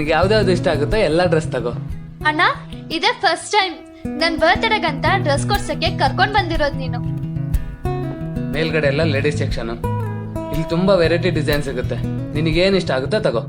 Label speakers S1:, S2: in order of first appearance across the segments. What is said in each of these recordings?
S1: ನಿನಗೆ ಯಾವ್ದ್ಯಾವ್ದು ಇಷ್ಟ ಆಗುತ್ತೋ ಎಲ್ಲ ಡ್ರೆಸ್ ತಗೋ.
S2: ಅಣ್ಣ ಇದೇ ಫಸ್ಟ್ ಟೈಮ್ ನನ್ ಬರ್ತ್ಡೇಗಂತ ಡ್ರೆಸ್ ಕೊಡ್ಸಕ್ಕೆ ಕರ್ಕೊಂಡ್ ಬಂದಿರೋದ್ ನೀನು.
S1: ಮೇಲ್ಗಡೆ ಎಲ್ಲ ಲೇಡೀಸ್ ಸೆಕ್ಷನ್ ಇಲ್ಲಿ ತುಂಬಾ ವೆರೈಟಿ ಡಿಸೈನ್ ಸಿಗುತ್ತೆ. ನಿನಗೇನು ಇಷ್ಟ ಆಗುತ್ತೋ ತಗೋ.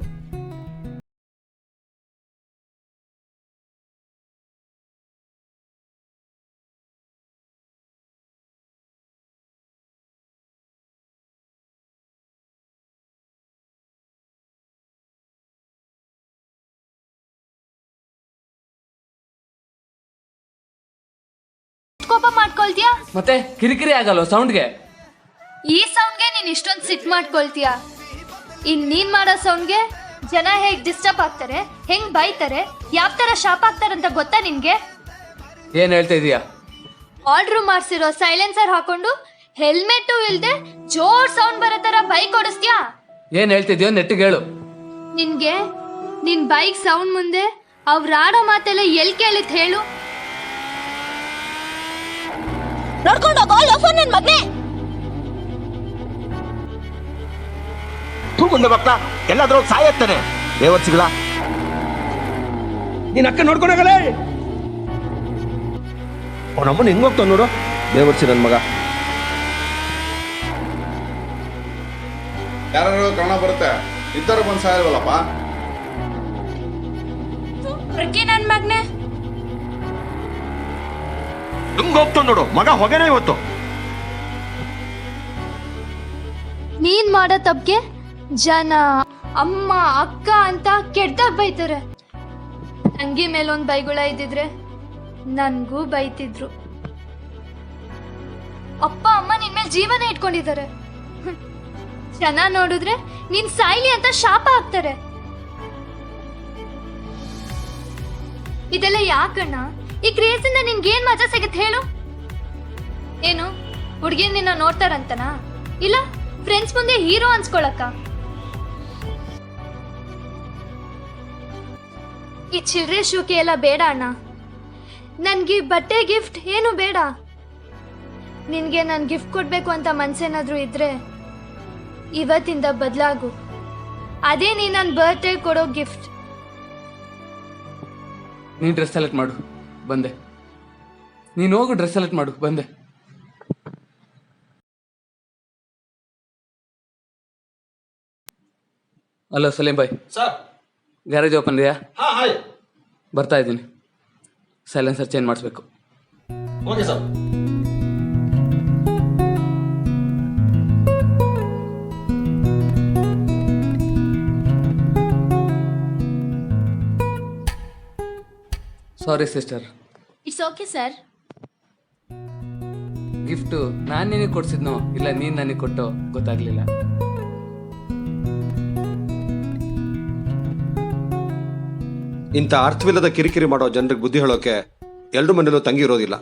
S2: ಮಾಡ್ಕೊಳ್ತೀಯಾ?
S1: ಮತ್ತೆ ಕಿರಿಕಿರಿ ಆಗಲ್ವ ಸೌಂಡ್ಗೆ
S2: ಈ ಸೌಂಡ್ಗೆ ನೀನ್ ಇಷ್ಟೊಂದು ಸಿಟ್ ಮಾಡ್ಕೊಳ್ತೀಯಾ. ಇನ್ ನೀನ್ ಮಾಡೋ ಸೌಂಡ್ಗೆ ಜನ ಹೇಗ್ ಡಿಸ್ಟರ್ಬ್ ಆಗ್ತಾರೆ ಹೆಂಗ್ ಬೈತಾರೆ ಯಾವ ತರ ಶಾಪ್ ಆಗ್ತಾರಂತ ಗೊತ್ತಾ ನಿನ್ಗೆ?
S1: ಏನ್ ಹೇಳ್ತಾ ಇದೀಯಾ?
S2: ಆರ್ಡರ್ ಮಾಡ್ಸಿರೋ ಸೈಲೆನ್ಸರ್ ಹಾಕೊಂಡು ಹೆಲ್ಮೆಟ್ ಇಲ್ದೆ ಜೋರ್ ಸೌಂಡ್ ಬರೋ ತರ ಬೈಕ್ ಓಡಿಸ್ತೀಯಾ
S1: ಏನ್ ಹೇಳ್ತಿದ್ಯೋ ನೆಟ್ಟಿಗೆ ಹೇಳು
S2: ನಿನ್ಗೆ ನಿನ್ ಬೈಕ್ ಸೌಂಡ್ ಮುಂದೆ ಅವ್ರ ಆಡೋ ಮಾತೆಲ್ಲ ಎಲ್ ಕೇಳಿತ್ ಹೇಳು.
S3: ನೋಡ್ಕೊಂಡು ಹೋಗೋ ಲೋಫರ್ ನನ್ ಮಗ್ನೆ.
S4: ತೂಗುಂಡ ಭಕ್ತ ಎಲ್ಲಾದ್ರೂ ಸಾಯತ್ತಾನೆ. ದೇವರ್ಸಿಗಳ
S5: ನಿನ್ನ ಅಕ್ಕ ನೋಡ್ಕೊಂಡೋಗಲೇ ಅವನಮ್ಮನ ಹೆಂಗ್ ಹೋಗ್ತಾವ ನೋಡು? ದೇವರ್ಸಿ ನನ್ನ ಮಗ.
S6: ಯಾರು ಕನ್ನಡ ಬರುತ್ತೆ? ಇದ್ದರು ಬಂದ್ ಸಾಯಲ್ವಲ್ಲಪ್ಪ?
S2: ನನ್ ಮಗ್ನೆ.
S4: ಹೆಂಗ್ ನೋಡು. ಮಗ ಹೊಗೆನೇ ಇವತ್ತು
S2: ನೀನ್ ಮಾಡೋ ತಪ್ಪಿಗೆ ಜನ, ಅಮ್ಮ, ಅಕ್ಕ ಅಂತ ಕೆಟ್ಟದಾಗ ಬೈತಾರೆ. ತಂಗಿ ಮೇಲೊಂದ್ ಬೈಗುಳ ಇದ್ದಿದ್ರೆ ನನ್ಗೂ ಬೈತಿದ್ರು. ಅಪ್ಪ, ಅಮ್ಮ ನಿನ್ ಮೇಲೆ ಜೀವನ ಇಟ್ಕೊಂಡಿದ್ದಾರೆ. ಜನ ನೋಡಿದ್ರೆ ನೀನ್ ಸಾಯ್ಲಿ ಅಂತ ಶಾಪ ಹಾಕ್ತಾರೆ. ಇದೆಲ್ಲ ಯಾಕಣ್ಣ? ಈ ಕ್ರೇಜ್ ಇಂದ ನಿನ್ಗೇನ್ ಮಜಾ ಸಿಗುತ್ತೆ ಹೇಳು? ಏನು? ಹುಡ್ಗಿನ್ ನಿನ್ನ ನೋಡ್ತಾರಂತನಾ? ಇಲ್ಲ ಫ್ರೆಂಡ್ಸ್ ಮುಂದೆ ಹೀರೋ ಅನ್ಸ್ಕೊಳಕ್ಕ? ಈ ಚಿಲ್ರೆ ಶೂಕೆ ಎಲ್ಲ ಬೇಡ ಅಣ್ಣ. ನನ್ಗೆ ಈ ಬಟ್ಟೆ ಗಿಫ್ಟ್ ಏನು ಬೇಡ. ನಿನ್ಗೆ ನಾನು ಗಿಫ್ಟ್ ಕೊಡ್ಬೇಕು ಅಂತ ಮನ್ಸೇನಾದ್ರೂ ಇದ್ರೆ ಇವತ್ತಿಂದ ಬದಲಾಗು. ಅದೇ ನೀ ನನ್ನ ಬರ್ತ್ಡೇ ಕೊಡೋ ಗಿಫ್ಟ್
S1: ನೀನ್ ಡ್ರೆಸ್ ಸೆಲೆಕ್ಟ್ ಮಾಡು. ಬಂದೆ. ನೀನು ಹೋಗು ಡ್ರೆಸ್ ಸೆಲೆಕ್ಟ್ ಮಾಡು ಬಂದೆ. Hello Salim bhai.
S5: Sir.
S1: Garage open ಇದೆಯಾ? ಬರ್ತಾ ಇದ್ದೀನಿ. ಸೈಲೆನ್ಸರ್ ಚೇಂಜ್ ಮಾಡಿಸ್ಬೇಕು.
S5: Okay sir.
S1: Sorry sister
S3: it's okay sir
S1: gift ನಾನು ನಿನಗೆ ಕೊಡ್ಸಿದ್ನೋ ಇಲ್ಲ ನೀನು ನನಗೆ ಕೊಟ್ಟೋ ಗೊತ್ತಾಗ್ಲಿಲ್ಲ.
S5: ಇಂಥ ಅರ್ಥವಿಲ್ಲದ ಕಿರಿಕಿರಿ ಮಾಡೋ ಜನರಿಗೆ ಬುದ್ಧಿ ಹೇಳೋಕೆ ಎಲ್ಲರ ಮನೇಲೂ ತಂಗಿ ಇರೋದಿಲ್ಲ.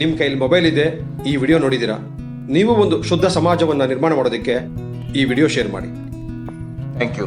S5: ನಿಮ್ಮ ಕೈಯಲ್ಲಿ ಮೊಬೈಲ್ ಇದೆ ಈ ವಿಡಿಯೋ ನೋಡಿದ್ದೀರಾ ನೀವು ಒಂದು ಶುದ್ಧ ಸಮಾಜವನ್ನು ನಿರ್ಮಾಣ ಮಾಡೋದಕ್ಕೆ ಈ ವಿಡಿಯೋ ಶೇರ್ ಮಾಡಿ.
S4: Thank you